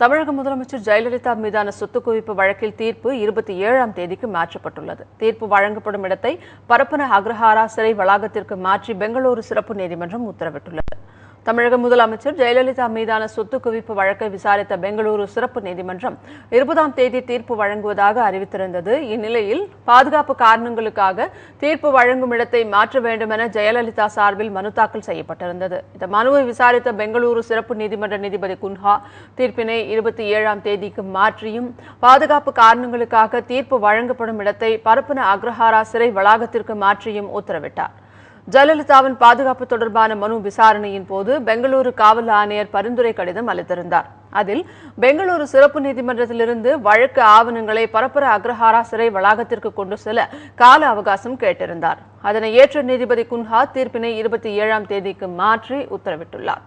தமிழக முதலமைச்சர் ஜெயலலிதா மீதான சொத்து குவிப்பு வழக்கில் தீர்ப்பு இருபத்தி ஏழாம் தேதிக்கு மாற்றப்பட்டுள்ளது. தீர்ப்பு வழங்கப்படும் இடத்தை பரப்பன அக்ரஹாரா சிறை வளாகத்திற்கு மாற்றி பெங்களூரு சிறப்பு நீதிமன்றம் உத்தரவிட்டுள்ளது. தமிழக முதலமைச்சர் ஜெயலலிதா மீதான சொத்து குவிப்பு வழக்கை விசாரித்த பெங்களூரு சிறப்பு நீதிமன்றம் இருபதாம் தேதி தீர்ப்பு வழங்குவதாக அறிவித்திருந்தது. இந்நிலையில் பாதுகாப்பு காரணங்களுக்காக தீர்ப்பு வழங்கும் இடத்தை மாற்ற வேண்டுமென ஜெயலலிதா சார்பில் மனு தாக்கல் செய்யப்பட்டிருந்தது. இந்த மனுவை விசாரித்த பெங்களூரு சிறப்பு நீதிமன்ற நீதிபதி குன்ஹா தீர்ப்பினை இருபத்தி ஏழாம் தேதிக்கு மாற்றியும் பாதுகாப்பு காரணங்களுக்காக தீர்ப்பு வழங்கப்படும் இடத்தை பரப்பன அக்ரஹாரா சிறை வளாகத்திற்கு மாற்றியும் உத்தரவிட்டார். ஜெயலலிதாவின் பாதுகாப்பு தொடர்பான மனு விசாரணையின் போது பெங்களூரு காவல் ஆணையர் பரிந்துரை கடிதம் அளித்திருந்தார். அதில் பெங்களூரு சிறப்பு நீதிமன்றத்திலிருந்து வழக்கு ஆவணங்களை பரப்பர அக்ரஹாரா சிறை வளாகத்திற்கு கொண்டு செல்ல கால அவகாசம் கேட்டிருந்தார். அதனை ஏற்ற நீதிபதி குன்ஹா தீர்ப்பினை இருபத்தி ஏழாம் தேதிக்கு மாற்றி உத்தரவிட்டுள்ளார்.